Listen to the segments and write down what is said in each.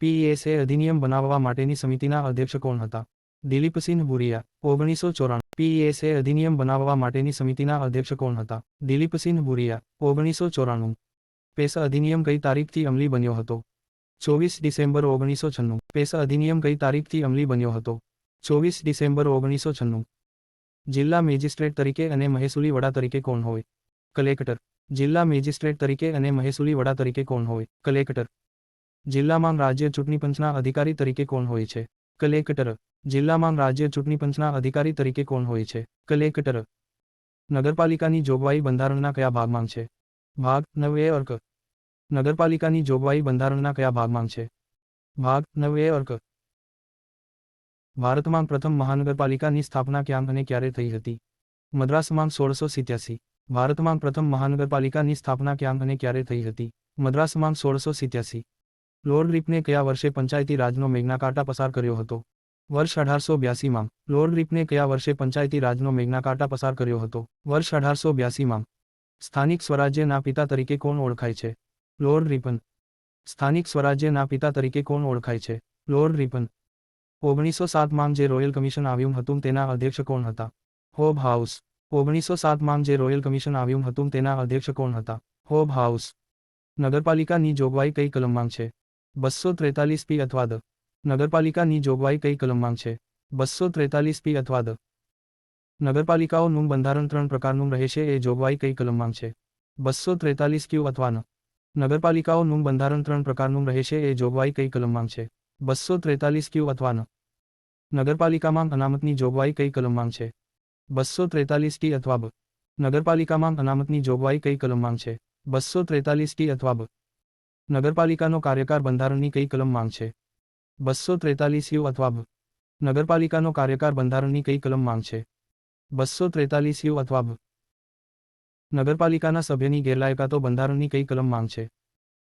PSA અધિનિયમ બનાવવા માટેની સમિતિના અધ્યક્ષ કોણ હતા? દિલીપસિંહ ભુરિયા, ઓગણીસો ચોરાણું. પીએસએ અધિનિયમ બનાવવા માટેની સમિતિના અધ્યક્ષ કોણ હતા? દિલીપસિંહ ભુરિયા, ઓગણીસો ચોરાણું. પેસા અધિનિયમ કઈ તારીખથી અમલી બન્યો હતો? ચોવીસ ડિસેમ્બર ઓગણીસો છન્નું. પેસ અધિનિયમ કઈ તારીખથી અમલી બન્યો હતો? ચોવીસ ડિસેમ્બર ઓગણીસો છન્નું. જિલ્લા મેજિસ્ટ્રેટ તરીકે અને મહેસૂલી વડા તરીકે કોણ હોય? કલેક્ટર. જિલ્લા મેજિસ્ટ્રેટ તરીકે અને મહેસૂલી વડા તરીકે કોણ હોય? કલેક્ટર. જિલ્લામાં રાજ્ય ચૂંટણી પંચના અધિકારી તરીકે કોણ હોય છે? કલેક્ટર. જિલ્લામાં રાજ્ય ચૂંટણી પંચના અધિકારી તરીકે કોણ હોય છે? કલેક્ટર. નગરપાલિકાની જોગવાઈ બંધારણના કયા ભાગમાં છે? ભાગ નવે અર્ક. નગરપાલિકાની જોગવાઈ બંધારણના કયા ભાગમાં છે? ભાગ નવે અર્ક. ભારતમાં પ્રથમ મહાનગરપાલિકાની સ્થાપના ક્યાં અને ક્યારે થઈ હતી? મદ્રાસમાં સોળસો સિત્યાસી. ભારતમાં પ્રથમ મહાનગરપાલિકાની સ્થાપના ક્યાં અને ક્યારે થઈ હતી? મદ્રાસમાં સોળસો સિત્યાસી. લોર્ડ રીપને કયા વર્ષે પંચાયતી રાજનો મેઘનાકાટા પસાર કર્યો હતો? વર્ષ અઢારસો બ્યાસીમાં લોર્ડ રીપને કયા વર્ષે પંચાયતી રાજનો મેઘનાકાટા પસાર કર્યો હતો? વર્ષ અઢારસો બ્યાસીમાં, સ્થાનિક સ્વરાજ્યના પિતા તરીકે કોણ ઓળખાય છે? લોર્ડ રિપન સ્થાનિક સ્વરાજ્યના પિતા તરીકે કોણ ઓળખાય છે? લોર્ડ રિપન ઓગણીસો સાતમાં જે રોયલ કમિશન આવ્યું હતું તેના અધ્યક્ષ કોણ હતા? Hobhouse. ઓગણીસો સાતમાં જે રોયલ કમિશન આવ્યું હતું તેના અધ્યક્ષ કોણ હતા? Hobhouse. નગરપાલિકાની જોગવાઈ કઈ કલમમાં છે? બસો ત્રેતાલીસ પી અથવા દ. નગરપાલિકાની જોગવાઈ કઈ કલમમાં છે? બસો ત્રેતાલીસ પી અથવા દ. નગરપાલિકાઓનું બંધારણ ત્રણ પ્રકારનું રહેશે એ જોગવાઈ કઈ કલમમાં છે? બસો ત્રેતાલીસ ક્યુ અથવા ન. નગરપાલિકાઓનું બંધારણ ત્રણ પ્રકારનું રહેશે એ જોગવાઈ કઈ કલમમાં છે? બસો ત્રેતાલીસ ક્યુ અથવા ન. નગરપાલિકામાં અનામતની જોગવાઈ કઈ કલમમાં છે? બસો ત્રેતાલીસ ટી અથવા બ. નગરપાલિકામાં અનામતની જોગવાઈ કઈ કલમમાં છે? બસો ત્રેતાલીસ ટી અથવા બ. નગરપાલિકાનો કાર્યકાર બંધારણની કઈ કલમ માંગ છે? બસો ત્રેતાલીસ યુ અથવા બ. નગરપાલિકાનો કાર્યકાર બંધારણની કઈ કલમ માંગ છે? બસો ત્રેતાલીસ યુ અથવા બ. નગરપાલિકાના સભ્યની ગેરલાયકાતો બંધારણની કઈ કલમ માંગ છે?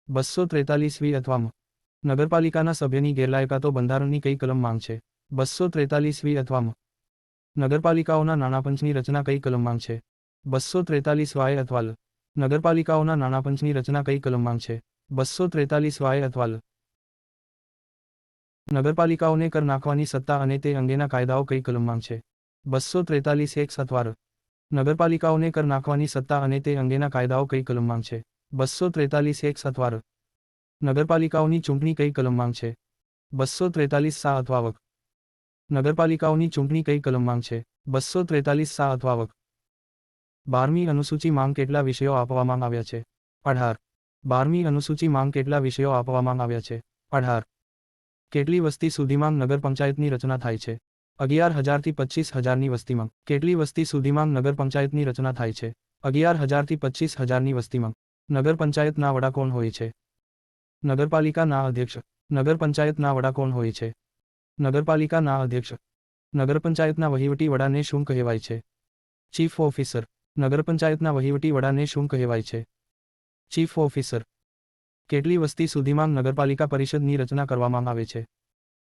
બસો ત્રેતાલીસ વી અથવા મ. નગરપાલિકાના સભ્યની ગેરલાયકાતો બંધારણની કઈ કલમ માંગ છે? બસો ત્રેતાલીસ વી અથવા મ. નગરપાલિકાઓના નાણાપંચની રચના કઈ કલમ માંગ છે? બસો ત્રેતાલીસ વાય અથવા લ. નગરપાલિકાઓના નાણાપંચની રચના કઈ કલમ માંગ છે? બસો ત્રેતાલીસ વાય અથવા નગરપાલિકાઓને કર નાખવાની સત્તા અને તે અંગેના કાયદાઓ કઈ કલમમાં છે? બસો ત્રેતાલીસ એક્સ અથવા નગરપાલિકાઓને કર નાખવાની સત્તા અને તે અંગેના કાયદાઓ કઈ કલમમાં છે? બસો ત્રેતાલીસ એક્સ અથવા નગરપાલિકાઓની ચૂંટણી કઈ કલમમાં છે? બસો ત્રેતાલીસ સા અથવા વક નગરપાલિકાઓની ચૂંટણી કઈ કલમમાં છે? બસો ત્રેતાલીસ સા અથવા વક બારમી અનુસૂચિ માંગ કેટલા વિષયો આપવામાં આવ્યા છે? અઢાર. બારમી અનુસૂચિ માંગ કેટલા વિષયો આપવામાં આવ્યા છે? અઢાર. કેટલી વસ્તી સુધીમાં નગર પંચાયતની રચના થાય છે? અગિયાર હજારથી પચીસ હજારની વસ્તીમાં. કેટલી વસ્તી સુધીમાં નગર પંચાયતની રચના થાય છે? અગિયાર હજારથી પચીસ હજારની વસ્તીમાં. નગર પંચાયતના વડા કોણ હોય છે? નગરપાલિકાના અધ્યક્ષ. નગર પંચાયતના વડા કોણ હોય છે? નગરપાલિકાના અધ્યક્ષ. નગર પંચાયતના વહીવટી વડાને શું કહેવાય છે? Chief officer. નગર પંચાયતના વહીવટી વડાને શું કહેવાય છે? ચીફ ઓફિસર કેટલી વસ્તી સુધીમાં નગરપાલિકા પરિષદની રચના કરવામાં આવે છે?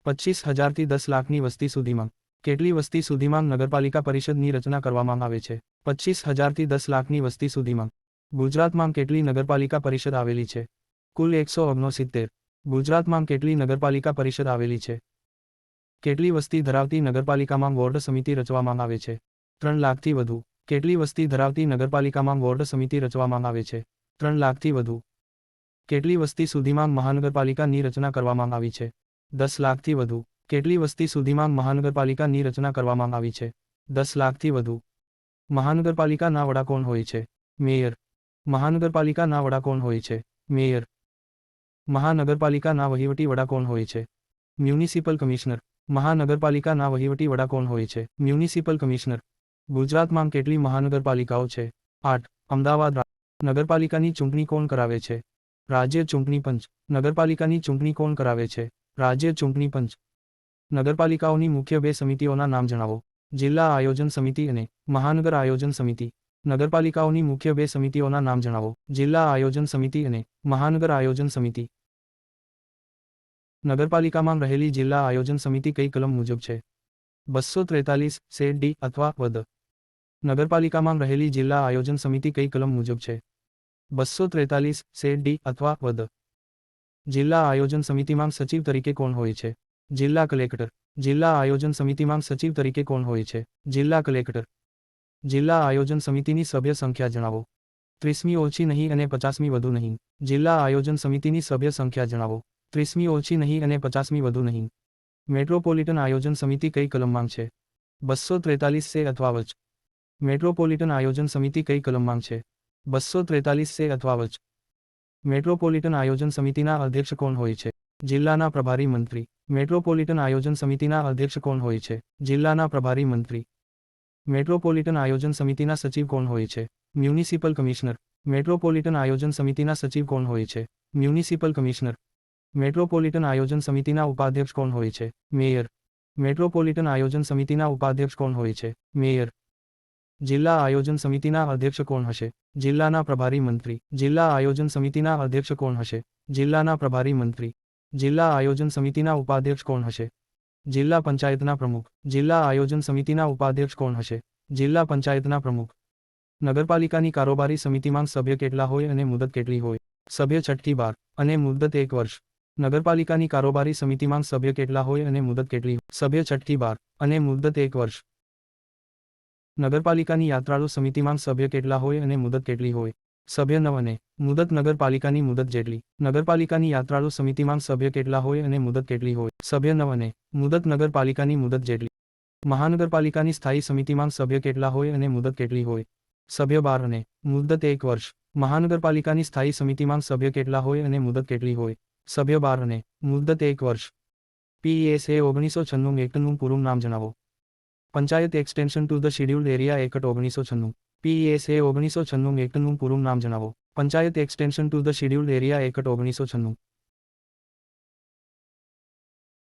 પચીસ હજારથી દસ લાખની વસ્તી સુધીમાં. કેટલી વસ્તી સુધીમાં નગરપાલિકા પરિષદની રચના કરવામાં આવે છે? પચીસ હજારથી દસ લાખની વસ્તી સુધીમાં. ગુજરાતમાં કેટલી નગરપાલિકા પરિષદ આવેલી છે? કુલ એકસો ઓગણસિત્તેર. ગુજરાતમાં કેટલી નગરપાલિકા પરિષદ આવેલી છે? કેટલી વસ્તી ધરાવતી નગરપાલિકામાં વોર્ડ સમિતિ રચવામાં આવે છે? ત્રણ લાખથી વધુ. કેટલી વસ્તી ધરાવતી નગરપાલિકામાં વોર્ડ સમિતિ રચવામાં આવે છે? ત્રણ લાખથી વધુ. કેટલી વસ્તી સુધીમાં મહાનગરપાલિકાની રચના કરવામાં આવી છે? દસ લાખથી વધુ. કેટલી વસ્તી સુધીમાં મહાનગરપાલિકાની રચના કરવામાં આવી છે? દસ લાખથી વધુ. મહાનગરપાલિકાના વડા કોણ હોય છે? મેયર. મહાનગરપાલિકાના વડા કોણ હોય છે? મેયર. મહાનગરપાલિકાના વહીવટી વડા કોણ હોય છે? Municipal commissioner. મહાનગરપાલિકાના વહીવટી વડા કોણ હોય છે? Municipal commissioner. ગુજરાતમાં કેટલી મહાનગરપાલિકાઓ છે? આઠ. અમદાવાદ નગરપાલિકાની ચૂંટણી કોણ કરાવે છે? રાજ્ય ચૂંટણી પંચ. નગરપાલિકાની ચૂંટણી કોણ કરાવે છે? રાજ્ય ચૂંટણી પંચ. નગરપાલિકાઓની મુખ્ય બે સમિતિઓના નામ જણાવો. જિલ્લા આયોજન સમિતિ અને મહાનગર આયોજન સમિતિ. નગરપાલિકાઓની મુખ્ય બે સમિતિઓના નામ જણાવો. જિલ્લા આયોજન સમિતિ અને મહાનગર આયોજન સમિતિ. નગરપાલિકામાં રહેલી જિલ્લા આયોજન સમિતિ કઈ કલમ મુજબ છે? બસો ત્રેતાલીસ સેડ ડી અથવા વધ નગરપાલિકામાં રહેલી જિલ્લા આયોજન સમિતિ કઈ કલમ મુજબ છે? બસો ત્રેતાલીસ સે ડી અથવા વદ. જિલ્લા આયોજન સમિતિમાં સચિવ તરીકે કોણ હોય છે? જિલ્લા કલેક્ટર. જિલ્લા આયોજન સમિતિમાં સચિવ તરીકે કોણ હોય છે? જિલ્લા કલેક્ટર. જિલ્લા આયોજન સમિતિની સભ્ય સંખ્યા જણાવો. ત્રીસમી ઓછી નહીં અને પચાસમી વધુ નહીં. જિલ્લા આયોજન સમિતિની સભ્ય સંખ્યા જણાવો. ત્રીસમી ઓછી નહીં અને પચાસમી વધુ નહીં. મેટ્રોપોલિટન આયોજન સમિતિ કઈ કલમમાં છે? બસો ત્રેતાલીસ સે અથવા વચ મેટ્રોપોલિટન આયોજન સમિતિ કઈ કલમમાં છે? બસો ત્રેતાલીસ સે અથવા વચ. મેટ્રોપોલિટન આયોજન સમિતિના અધ્યક્ષ કોણ હોય છે? જિલ્લાના પ્રભારી મંત્રી. મેટ્રોપોલિટન આયોજન સમિતિના અધ્યક્ષ કોણ હોય છે? જિલ્લાના પ્રભારી મંત્રી. મેટ્રોપોલિટન આયોજન સમિતિના સચિવ કોણ હોય છે? Municipal commissioner. મેટ્રોપોલિટન આયોજન સમિતિના સચિવ કોણ હોય છે? Municipal commissioner. મેટ્રોપોલિટન આયોજન સમિતિના ઉપાધ્યક્ષ કોણ હોય છે? મેયર. મેટ્રોપોલિટન આયોજન સમિતિના ઉપાધ્યક્ષ કોણ હોય છે? મેયર. જિલ્લા આયોજન સમિતિના અધ્યક્ષ કોણ હશે? જિલ્લાના પ્રભારી મંત્રી. જિલ્લા આયોજન સમિતિના અધ્યક્ષ કોણ હશે? જિલ્લાના પ્રભારી મંત્રી. જિલ્લા આયોજન સમિતિના ઉપાધ્યક્ષ કોણ હશે? જિલ્લા પંચાયતના પ્રમુખ. જિલ્લા આયોજન સમિતિના ઉપાધ્યક્ષ કોણ હશે? જિલ્લા પંચાયતના પ્રમુખ. નગરપાલિકાની કારોબારી સમિતિમાં સભ્ય કેટલા હોય અને મુદત કેટલી હોય? સભ્ય છઠ્ઠી બાર. અને મુદત એક વર્ષ. નગરપાલિકાની કારોબારી સમિતિમાં સભ્ય કેટલા હોય અને મુદત કેટલી સભ્ય છઠ્ઠી બાર. અને મુદત એક વર્ષ. નગરપાલિકાની યાત્રાળુ સમિતિમાં સભ્ય કેટલા હોય અને મુદત કેટલી હોય? સભ્ય નવ અને મુદત નગરપાલિકાની મુદત જેટલી. નગરપાલિકાની યાત્રાળુ સમિતિમાં સભ્ય કેટલા હોય અને મુદત કેટલી હોય? સભ્ય નવ અને મુદત નગરપાલિકાની મુદત જેટલી. મહાનગરપાલિકાની સ્થાયી સમિતિમાં સભ્ય કેટલા હોય અને મુદત કેટલી હોય? સભ્ય બાર અને મુદત એક વર્ષ. મહાનગરપાલિકાની સ્થાયી સમિતિમાં સભ્ય કેટલા હોય અને મુદત કેટલી હોય? સભ્ય બાર અને મુદત એક વર્ષ. પીએસએ ઓગણીસો છન્નું એકનું પૂરું નામ જણાવો. Panchayat extension to the scheduled area act ઓગણીસો છન્નું. પીએસએ ઓગણીસો છન્નું એક્ટનું પૂરું નામ જણાવો. Panchayat extension to the scheduled area act ઓગણીસો છન્નું.